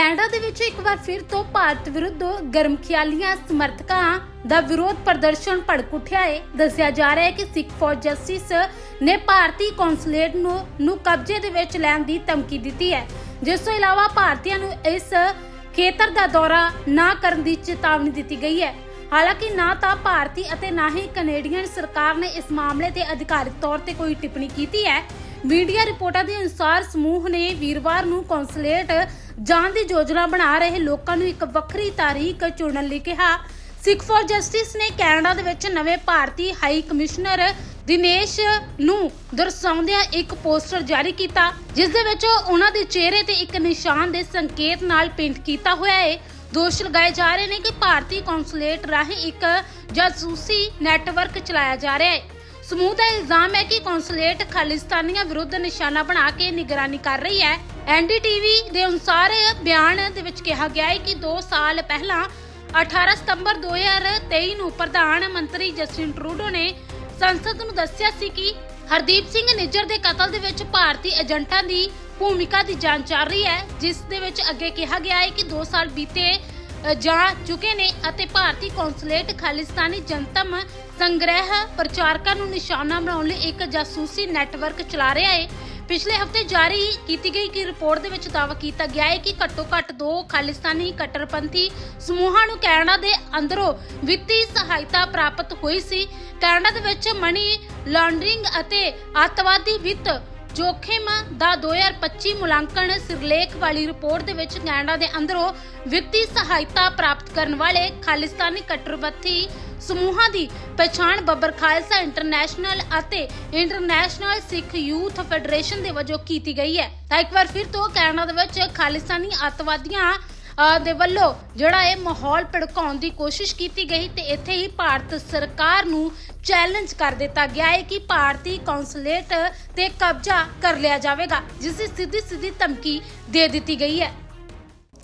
Canada ਦੇ ਵਿੱਚ ਇੱਕ ਵਾਰ ਫਿਰ ਤੋਂ ਭਾਰਤ ਵਿਰੁੱਧ ਗਰਮਖਿਆਲੀਆਂ ਸਮਰਥਕਾਂ ਦਾ ਵਿਰੋਧ ਪ੍ਰਦਰਸ਼ਨ ਭੜਕ ਉੱਠਿਆ ਹੈ ਦੱਸਿਆ ਜਾ ਰਿਹਾ ਹੈ ਕਿ ਸਿੱਖ ਫॉर ਜਸਟਿਸ ਨੇ ਭਾਰਤੀ ਕੌਂਸੂਲੇਟ ਨੂੰ ਨੂੰ ਕਬਜ਼ੇ ਦੇ ਵਿੱਚ ਲੈਣ ਦੀ ਧਮਕੀ ਦਿੱਤੀ ਹੈ। ਜਿਸ ਤੋਂ ਇਲਾਵਾ ਭਾਰਤੀਆਂ ਨੂੰ ਇਸ ਖੇਤਰ ਦਾ ਦੌਰਾ ਨਾ ਕਰਨ ਦੀ ਚੇਤਾਵਨੀ ਦਿੱਤੀ ਗਈ ਹੈ। ਹਾਲਾਂਕਿ ਨਾ ਤਾਂ ਭਾਰਤੀ ਅਤੇ ਨਾ ਹੀ ਕੈਨੇਡੀਅਨ ਸਰਕਾਰ ਨੇ ਇਸ ਮਾਮਲੇ ਤੇ ਅਧਿਕਾਰਿਤ ਤੌਰ ਤੇ ਕੋਈ ਟਿੱਪਣੀ ਕੀਤੀ ਹੈ। ਮੀਡੀਆ ਰਿਪੋਰਟਾਂ ਦੇ ਅਨੁਸਾਰ ਸਮੂਹ ਨੇ ਵੀਰਵਾਰ ਨੂੰ ਕੌਂਸੂਲੇਟ ਜਾਣ ਦੀ ਯੋਜਨਾ ਬਣਾ ਰਹੇ ਲੋਕਾਂ ਨੂੰ ਇੱਕ ਵੱਖਰੀ ਤਾਰੀਖ ਚੁਣਨ ਲਈ ਕਿਹਾ। ਸਿੱਖ ਫॉर ਜਸਟਿਸ ਨੇ ਕੈਨੇਡਾ ਦੇ ਵਿੱਚ ਨਵੇਂ ਭਾਰਤੀ ਹਾਈ ਕਮਿਸ਼ਨਰ ਦਿਨੇਸ਼ ਨੂੰ ਦਰਸਾਉਂਦਿਆਂ ਇੱਕ ਪੋਸਟਰ ਜਾਰੀ ਕੀਤਾ, ਜਿਸ ਦੇ ਵਿੱਚ ਉਹਨਾਂ ਦੇ ਚਿਹਰੇ ਤੇ ਇੱਕ ਨਿਸ਼ਾਨ ਦੇ ਸੰਕੇਤ ਨਾਲ ਪੇਂਟ ਕੀਤਾ ਹੋਇਆ ਹੈ। ਦੋਸ਼ ਲਗਾਏ ਜਾ ਰਹੇ ਨੇ ਕਿ ਭਾਰਤੀ ਕੌਂਸੂਲੇਟ ਰਾਹੀਂ ਇੱਕ ਜਾਸੂਸੀ ਨੈਟਵਰਕ ਚਲਾਇਆ ਜਾ ਰਿਹਾ ਹੈ। ਸਮੂਹ ਦਾ ਇਲਜ਼ਾਮ ਹੈ ਕਿ ਕੌਂਸੂਲੇਟ ਖਾਲਿਸਤਾਨੀਆਂ ਵਿਰੁੱਧ ਨਿਸ਼ਾਨਾ ਬਣਾ ਕੇ ਨਿਗਰਾਨੀ ਕਰ ਰਹੀ ਹੈ। ਐਨਡੀਟੀਵੀ ਦੇ ਅਨੁਸਾਰ ਬਿਆਨ ਦੇ ਵਿੱਚ ਕਿਹਾ ਗਿਆ ਹੈ ਕਿ 2 ਸਾਲ ਪਹਿਲਾਂ 18 ਸਤੰਬਰ 2023 ਨੂੰ ਪ੍ਰਧਾਨ ਮੰਤਰੀ ਜਸਟਿਨ ਟਰੂਡੋ ਨੇ ਸੰਸਦ ਨੂੰ ਦੱਸਿਆ ਸੀ ਕਿ ਹਰਦੀਪ ਸਿੰਘ ਨਿੱਜਰ ਦੇ ਕਤਲ ਦੇ ਵਿੱਚ ਭਾਰਤੀ ਏਜੰਟਾਂ ਦੀ ਭੂਮਿਕਾ ਦੀ ਜਾਂਚ ਚੱਲ ਰਹੀ ਹੈ। ਜਿਸ ਦੇ ਵਿੱਚ ਅੱਗੇ ਕਿਹਾ ਗਿਆ ਹੈ ਕਿ 2 ਸਾਲ ਬੀਤੇ ਜਾ ਚੁੱਕੇ ਨੇ ਅਤੇ ਭਾਰਤੀ ਕੌਂਸੂਲੇਟ ਖਾਲਿਸਤਾਨੀ ਜਨਤਮ ਸੰਗ੍ਰਹਿ ਪ੍ਰਚਾਰਕਾਂ ਨੂੰ ਨਿਸ਼ਾਨਾ ਬਣਾਉਣ ਲਈ ਇੱਕ ਜਾਸੂਸੀ ਨੈਟਵਰਕ ਚਲਾ ਰਿਹਾ ਹੈ। ਪਿਛਲੇ ਹਫ਼ਤੇ ਜਾਰੀ ਕੀਤੀ ਗਈ ਕਿ ਰਿਪੋਰਟ ਦੇ ਵਿੱਚ ਦਾਅਵਾ ਕੀਤਾ ਗਿਆ ਹੈ ਕਿ ਘੱਟੋ ਘੱਟ ਦੋ ਖਾਲਿਸਤਾਨੀ ਕੱਟੜਪੰਥੀ ਸਮੂਹਾਂ ਨੂੰ ਕੈਨੇਡਾ ਦੇ ਅੰਦਰੋਂ ਵਿੱਤੀ ਸਹਾਇਤਾ ਪ੍ਰਾਪਤ ਹੋਈ ਸੀ। ਕੈਨੇਡਾ ਦੇ ਵਿੱਚ ਮਨੀ ਲਾਂਡਰਿੰਗ ਅਤੇ ਅੱਤਵਾਦੀ ਵਿੱਤ ਜੋਖਿਮ ਦਾ 2025 ਮੁਲਾਂਕਣ ਸਿਰਲੇਖ ਵਾਲੀ ਰਿਪੋਰਟ ਦੇ ਵਿੱਚ ਕੈਨੇਡਾ ਦੇ ਅੰਦਰੋਂ ਵਿੱਤੀ ਸਹਾਇਤਾ ਪ੍ਰਾਪਤ ਕਰਨ ਵਾਲੇ ਖਾਲਿਸਤਾਨੀ ਕੱਟੜਪੰਥੀ ਸਮੂਹਾਂ ਦੀ ਪਛਾਣ ਬੱਬਰ ਖਾਲਸਾ ਇੰਟਰਨੈਸ਼ਨਲ ਅਤੇ ਇੰਟਰਨੈਸ਼ਨਲ ਸਿੱਖ ਯੂਥ ਫੈਡਰੇਸ਼ਨ ਦੇ ਵਜੋਂ ਕੀਤੀ ਗਈ ਹੈ। ਤਾਂ ਇੱਕ ਵਾਰ ਫਿਰ ਤੋਂ ਕੈਨੇਡਾ ਦੇ ਵਿੱਚ ਖਾਲਿਸਤਾਨੀ ਅੱਤਵਾਦੀਆਂ ਦੇ ਵੱਲੋਂ ਜਿਹੜਾ ਇਹ ਮਾਹੌਲ ਭੜਕਾਉਣ ਦੀ ਕੋਸ਼ਿਸ਼ ਕੀਤੀ ਗਈ ਤੇ ਇੱਥੇ ਹੀ ਭਾਰਤ ਸਰਕਾਰ ਨੂੰ ਚੈਲੰਜ ਕਰ ਦਿੱਤਾ ਗਿਆ ਹੈ ਕਿ ਭਾਰਤੀ ਕੌਂਸੂਲੇਟ ਤੇ ਕਬਜ਼ਾ ਕਰ ਲਿਆ ਜਾਵੇਗਾ, ਜਿਸ ਦੀ ਸਿੱਧੀ ਸਿੱਧੀ ਧਮਕੀ ਦੇ ਦਿੱਤੀ ਗਈ ਹੈ।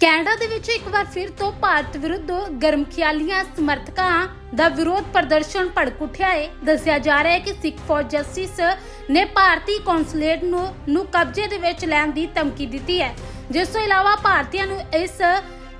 ਕੈਨੇਡਾ ਦੇ ਵਿੱਚ ਇੱਕ ਵਾਰ ਫਿਰ ਤੋਂ ਭਾਰਤ ਵਿਰੁੱਧ ਗਰਮ ਖਿਆਲੀਆਂ ਸਮਰਥਕਾਂ ਦਾ ਵਿਰੋਧ ਪ੍ਰਦਰਸ਼ਨ ਭੜਕ ਉੱਠਿਆ ਹੈ। ਦੱਸਿਆ ਜਾ ਰਿਹਾ ਹੈ ਕਿ ਸਿੱਖ ਫॉर ਜਸਟਿਸ ਨੇ ਭਾਰਤੀ ਕੌਂਸੂਲੇਟ ਨੂੰ ਨੂੰ ਕਬਜ਼ੇ ਦੇ ਵਿੱਚ ਲੈਣ ਦੀ ਧਮਕੀ ਦਿੱਤੀ ਹੈ। ਜਿਸ ਤੋਂ ਇਲਾਵਾ ਭਾਰਤੀਆਂ ਨੂੰ ਇਸ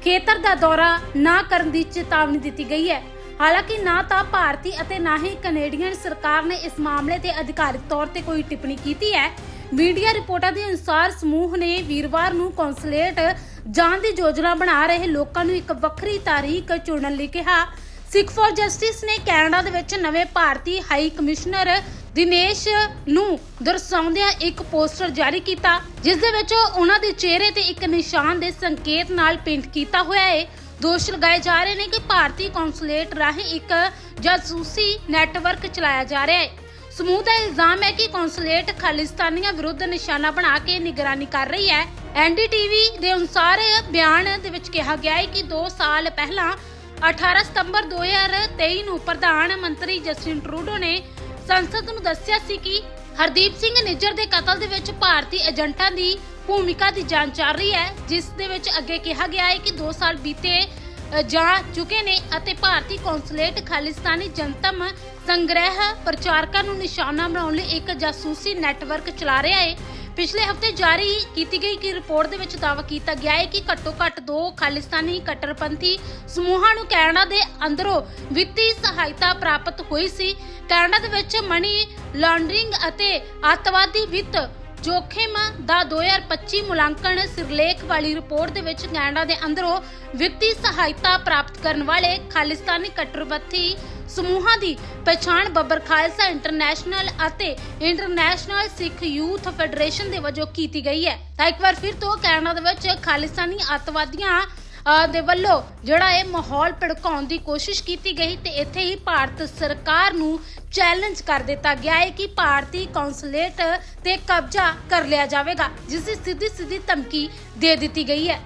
ਖੇਤਰ ਦਾ ਦੌਰਾ ਨਾ ਕਰਨ ਦੀ ਚੇਤਾਵਨੀ ਦਿੱਤੀ ਗਈ ਹੈ। ਹਾਲਾਂਕਿ ਨਾ ਤਾਂ ਭਾਰਤੀ ਅਤੇ ਨਾ ਹੀ ਕੈਨੇਡੀਅਨ ਸਰਕਾਰ ਨੇ ਇਸ ਮਾਮਲੇ ਤੇ ਅਧਿਕਾਰਿਤ ਤੌਰ ਤੇ ਕੋਈ ਟਿੱਪਣੀ ਕੀਤੀ ਹੈ। ਮੀਡੀਆ ਰਿਪੋਰਟਾਂ ਦੇ ਅਨੁਸਾਰ ਸਮੂਹ ਨੇ ਵੀਰਵਾਰ ਨੂੰ ਕੌਂਸੂਲੇਟ ਜਾਣ ਦੀ ਯੋਜਨਾ ਬਣਾ ਰਹੇ ਲੋਕਾਂ ਨੂੰ ਇੱਕ ਵੱਖਰੀ ਤਾਰੀਖ ਚੁਣਨ ਲਈ ਕਿਹਾ। ਸਿੱਖ ਫੋਰ ਜਸਟਿਸ ਨੇ ਕੈਨੇਡਾ ਦੇ ਵਿੱਚ ਨਵੇਂ ਭਾਰਤੀ ਹਾਈ ਕਮਿਸ਼ਨਰ ਦਿਨੇਸ਼ ਨੂੰ ਦਰਸਾਉਂਦਿਆਂ ਇੱਕ ਪੋਸਟਰ ਜਾਰੀ ਕੀਤਾ, ਜਿਸ ਦੇ ਵਿੱਚ ਉਹਨਾਂ ਦੇ ਚਿਹਰੇ ਤੇ ਇੱਕ ਨਿਸ਼ਾਨ ਦੇ ਸੰਕੇਤ ਨਾਲ ਪੇਂਟ ਕੀਤਾ ਹੋਇਆ ਹੈ। ਦੋਸ਼ ਲਗਾਏ ਜਾ ਰਹੇ ਨੇ ਕਿ ਭਾਰਤੀ ਕੌਂਸੂਲੇਟ ਰਾਹੀਂ ਇੱਕ ਜਾਸੂਸੀ ਨੈਟਵਰਕ ਚਲਾਇਆ ਜਾ ਰਿਹਾ ਹੈ। ਸਮੂਹ ਦਾ ਇਲਜ਼ਾਮ ਹੈ ਕਿ ਕੌਂਸੂਲੇਟ ਖਾਲਿਸਤਾਨੀਆਂ ਵਿਰੁੱਧ ਨਿਸ਼ਾਨਾ ਬਣਾ ਕੇ ਨਿਗਰਾਨੀ ਕਰ ਰਹੀ ਹੈ। ਐਨਡੀਟੀਵੀ ਦੇ ਅਨੁਸਾਰ ਬਿਆਨ ਦੇ ਵਿੱਚ ਕਿਹਾ ਗਿਆ ਹੈ ਕਿ 2 ਸਾਲ ਪਹਿਲਾਂ 18 ਸਤੰਬਰ 2023 ਨੂੰ ਪ੍ਰਧਾਨ ਮੰਤਰੀ ਜਸਟਿਨ ਟਰੂਡੋ ਨੇ ਸੰਸਦ ਨੂੰ ਦੱਸਿਆ ਸੀ ਕਿ ਹਰਦੀਪ ਸਿੰਘ ਨਿੱਜਰ ਦੇ ਕਤਲ ਦੇ ਵਿੱਚ ਭਾਰਤੀ ਏਜੰਟਾਂ ਦੀ ਭੂਮਿਕਾ ਦੀ ਜਾਂਚ ਚੱਲ ਰਹੀ ਹੈ, ਜਿਸ ਦੇ ਵਿੱਚ ਅੱਗੇ ਕਿਹਾ ਗਿਆ ਹੈ ਕਿ 2 ਸਾਲ ਬੀਤੇ ਜਾ ਚੁੱਕੇ ਨੇ ਅਤੇ ਭਾਰਤੀ ਕੌਂਸੂਲੇਟ ਖਾਲਿਸਤਾਨੀ ਜਨਤਮ ਸੰਗ੍ਰਹਿ ਪ੍ਰਚਾਰਕਾਂ ਨੂੰ ਨਿਸ਼ਾਨਾ ਬਣਾਉਣ ਲਈ ਇੱਕ ਜਾਸੂਸੀ ਨੈਟਵਰਕ ਚਲਾ ਰਿਹਾ ਹੈ। ਪਿਛਲੇ ਹਫ਼ਤੇ ਜਾਰੀ ਕੀਤੀ ਗਈ ਕਿ ਰਿਪੋਰਟ ਦੇ ਵਿੱਚ ਦਾਅਵਾ ਕੀਤਾ ਗਿਆ ਹੈ ਕਿ ਘੱਟੋ ਘੱਟ ਦੋ ਖਾਲਿਸਤਾਨੀ ਕੱਟੜਪੰਥੀ ਸਮੂਹਾਂ ਨੂੰ ਕੈਨੇਡਾ ਦੇ ਅੰਦਰੋਂ ਵਿੱਤੀ ਸਹਾਇਤਾ ਪ੍ਰਾਪਤ ਹੋਈ ਸੀ। ਕੈਨੇਡਾ ਦੇ ਵਿੱਚ ਮਨੀ ਲਾਂਡਰਿੰਗ ਅਤੇ ਅੱਤਵਾਦੀ ਵਿੱਤ ਜੋਖਿਮ ਦਾ 2025 ਮੁਲਾਂਕਣ ਸਿਰਲੇਖ ਵਾਲੀ ਰਿਪੋਰਟ ਦੇ ਵਿੱਚ ਕੈਨੇਡਾ ਦੇ ਅੰਦਰੋਂ ਵਿੱਤੀ ਸਹਾਇਤਾ ਪ੍ਰਾਪਤ ਕਰਨ ਵਾਲੇ ਖਾਲਿਸਤਾਨੀ ਕੱਟੜਪੰਥੀ ਸਮੂਹਾਂ ਦੀ ਪਛਾਣ ਬੱਬਰ ਖਾਲਸਾ ਇੰਟਰਨੈਸ਼ਨਲ ਅਤੇ ਇੰਟਰਨੈਸ਼ਨਲ ਸਿੱਖ ਯੂਥ ਫੈਡਰੇਸ਼ਨ ਦੇ ਵਜੋਂ ਕੀਤੀ ਗਈ ਹੈ। ਤਾਂ ਇੱਕ ਵਾਰ ਫਿਰ ਤੋਂ ਕੈਨੇਡਾ ਦੇ ਵਿੱਚ ਖਾਲਿਸਤਾਨੀ ਅੱਤਵਾਦੀਆਂ ਦੇ ਵੱਲੋਂ ਜਿਹੜਾ ਇਹ ਮਾਹੌਲ ਭੜਕਾਉਣ ਦੀ ਕੋਸ਼ਿਸ਼ ਕੀਤੀ ਗਈ ਤੇ ਇੱਥੇ ਹੀ ਭਾਰਤ ਸਰਕਾਰ ਨੂੰ ਚੈਲੰਜ ਕਰ ਦਿੱਤਾ ਗਿਆ ਹੈ ਕਿ ਭਾਰਤੀ ਕੌਂਸੂਲੇਟ ਤੇ ਕਬਜ਼ਾ ਕਰ ਲਿਆ ਜਾਵੇਗਾ, ਜਿਸ ਦੀ ਸਿੱਧੀ ਸਿੱਧੀ ਧਮਕੀ ਦੇ ਦਿੱਤੀ ਗਈ ਹੈ।